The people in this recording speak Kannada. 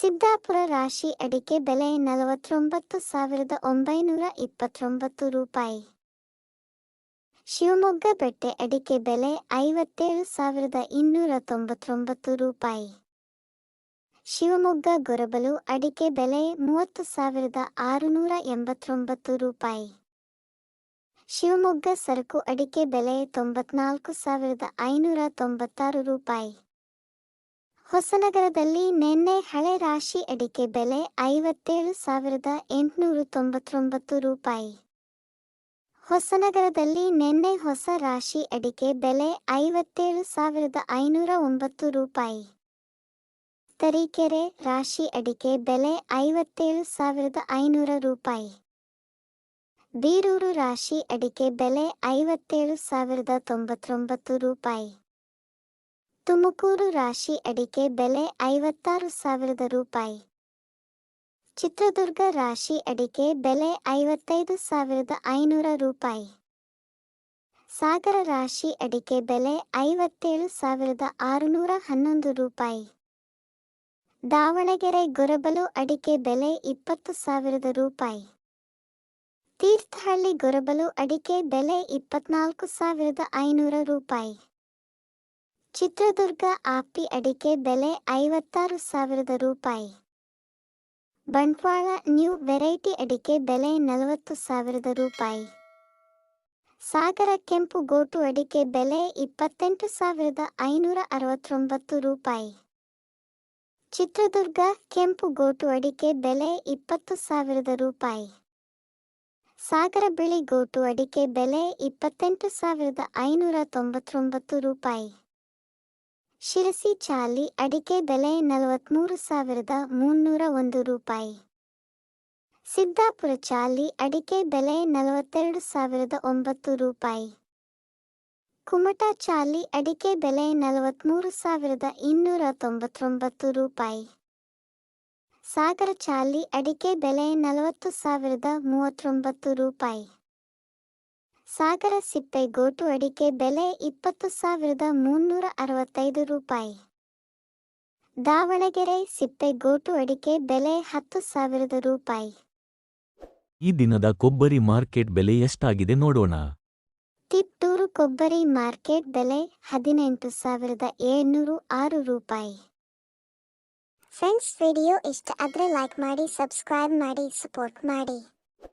ಸಿದ್ದಾಪುರ ರಾಶಿ ಅಡಿಕೆ ಬೆಲೆ ನಲವತ್ತೊಂಬತ್ತು ಸಾವಿರದ ಒಂಬೈನೂರ ಇಪ್ಪತ್ತೊಂಬತ್ತು ರೂಪಾಯಿ. ಶಿವಮೊಗ್ಗ ಬೆಟ್ಟೆ ಅಡಿಕೆ ಬೆಲೆ ಐವತ್ತೇಳು ಸಾವಿರದ ಇನ್ನೂರ ತೊಂಬತ್ತೊಂಬತ್ತು ರೂಪಾಯಿ. ಶಿವಮೊಗ್ಗ ಗೊರಬಲು ಅಡಿಕೆ ಬೆಲೆ ಮೂವತ್ತು ಸಾವಿರದ ಆರುನೂರ ಎಂಬತ್ತೊಂಬತ್ತು ರೂಪಾಯಿ. ಶಿವಮೊಗ್ಗ ಸರಕು ಅಡಿಕೆ ಬೆಲೆ ತೊಂಬತ್ನಾಲ್ಕು ಸಾವಿರದ ಐನೂರ ತೊಂಬತ್ತಾರು ರೂಪಾಯಿ. ಹೊಸನಗರದಲ್ಲಿ ನಿನ್ನೆ ಹಳೆ ರಾಶಿ ಅಡಿಕೆ ಬೆಲೆ ಐವತ್ತೇಳು ಸಾವಿರದ ಎಂಟುನೂರ ತೊಂಬತ್ತೊಂಬತ್ತು ರೂಪಾಯಿ. ಹೊಸನಗರದಲ್ಲಿ ನಿನ್ನೆ ಹೊಸ ರಾಶಿ ಅಡಿಕೆ ಬೆಲೆ ಐವತ್ತೇಳು ಸಾವಿರದ ಐನೂರ ಒಂಬತ್ತು ರೂಪಾಯಿ. ತರೀಕೆರೆ ರಾಶಿ ಅಡಿಕೆ ಬೆಲೆ ಐವತ್ತೇಳು ಸಾವಿರದ ಐನೂರ ರೂಪಾಯಿ. ಬೀರೂರು ರಾಶಿ ಅಡಿಕೆ ಬೆಲೆ ಐವತ್ತೇಳು ಸಾವಿರದ ತೊಂಬತ್ತೊಂಬತ್ತು ರೂಪಾಯಿ. ತುಮಕೂರು ರಾಶಿ ಅಡಿಕೆ ಬೆಲೆ ಐವತ್ತಾರು ಸಾವಿರದ ರೂಪಾಯಿ. ಚಿತ್ರದುರ್ಗ ರಾಶಿ ಅಡಿಕೆ ಬೆಲೆ ಐವತ್ತೈದು ಸಾವಿರದ ಐನೂರ ರೂಪಾಯಿ. ಸಾಗರ ರಾಶಿ ಅಡಿಕೆ ಬೆಲೆ ಐವತ್ತೇಳು ಸಾವಿರದ ಆರುನೂರ ಹನ್ನೊಂದು ರೂಪಾಯಿ. ದಾವಣಗೆರೆ ಗೊರಬಲು ಅಡಿಕೆ ಬೆಲೆ ಇಪ್ಪತ್ತು ಸಾವಿರದ ರೂಪಾಯಿ. ತೀರ್ಥಹಳ್ಳಿ ಗೊರಬಲು ಅಡಿಕೆ ಬೆಲೆ ಇಪ್ಪತ್ನಾಲ್ಕು ಸಾವಿರದ ಐನೂರ ರೂಪಾಯಿ. ಚಿತ್ರದುರ್ಗ ಆಪಿ ಅಡಿಕೆ ಬೆಲೆ ಐವತ್ತಾರು ಸಾವಿರದ ರೂಪಾಯಿ. ಬಂಟ್ವಾಳ ನ್ಯೂ ವೆರೈಟಿ ಅಡಿಕೆ ಬೆಲೆ ನಲವತ್ತು ಸಾವಿರದ ರೂಪಾಯಿ. ಸಾಗರ ಕೆಂಪು ಗೋಟು ಅಡಿಕೆ ಬೆಲೆ ಇಪ್ಪತ್ತೆಂಟು ಸಾವಿರದ ಐನೂರ ಅರವತ್ತೊಂಬತ್ತು ರೂಪಾಯಿ. ಚಿತ್ರದುರ್ಗ ಕೆಂಪು ಗೋಟು ಅಡಿಕೆ ಬೆಲೆ ಇಪ್ಪತ್ತು ಸಾವಿರದ ರೂಪಾಯಿ. ಸಾಗರ ಬಿಳಿ ಗೋಟು ಅಡಿಕೆ ಬೆಲೆ ಇಪ್ಪತ್ತೆಂಟು ಸಾವಿರದ ಐನೂರ ತೊಂಬತ್ತೊಂಬತ್ತು ರೂಪಾಯಿ. ಶಿರಸಿ ಚಾಲಿ ಅಡಿಕೆ ಬೆಲೆ ನಲವತ್ತ್ಮೂರು ಸಾವಿರದ ಮುನ್ನೂರ ಒಂದು ರೂಪಾಯಿ. ಸಿದ್ದಾಪುರ ಚಾಲಿ ಅಡಿಕೆ ಬೆಲೆ ನಲವತ್ತೆರಡು ಸಾವಿರದ ಒಂಬತ್ತು ರೂಪಾಯಿ. ಕುಮಟಾ ಚಾಲಿ ಅಡಿಕೆ ಬೆಲೆ ನಲವತ್ತ್ಮೂರು ಸಾವಿರದ ಇನ್ನೂರ ತೊಂಬತ್ತೊಂಬತ್ತು ರೂಪಾಯಿ. ಸಾಗರ ಚಾಲಿ ಅಡಿಕೆ ಬೆಲೆ ನಲವತ್ತು ಸಾವಿರದ ಮೂವತ್ತೊಂಬತ್ತು ರೂಪಾಯಿ. ಸಾಗರ ಸಿಪ್ಪೆ ಗೋಟು ಅಡಿಕೆ ಬೆಲೆ ಇಪ್ಪತ್ತು ಸಾವಿರದ ಮುನ್ನೂರ ಅರವತ್ತೈದು ರೂಪಾಯಿ. ದಾವಣಗೆರೆ ಸಿಪ್ಪೆ ಗೋಟು ಅಡಿಕೆ ಬೆಲೆ ಹತ್ತು ಸಾವಿರದ ರೂಪಾಯಿ. ಈ ದಿನದ ಕೊಬ್ಬರಿ ಮಾರ್ಕೆಟ್ ಬೆಲೆ ಎಷ್ಟಾಗಿದೆ ನೋಡೋಣ. ತಿತ್ತೂರು ಕೊಬ್ಬರಿ ಮಾರ್ಕೆಟ್ ಬೆಲೆ ಹದಿನೆಂಟು ಸಾವಿರದ ಏಳ್ನೂರು ಆರು ರೂಪಾಯಿ. ಫ್ರೆಂಡ್ಸ್ ವಿಡಿಯೋ ಇಷ್ಟ ಆದರೆ ಲೈಕ್ ಮಾಡಿ ಸಬ್ಸ್ಕ್ರೈಬ್ ಮಾಡಿ ಸಪೋರ್ಟ್ ಮಾಡಿ.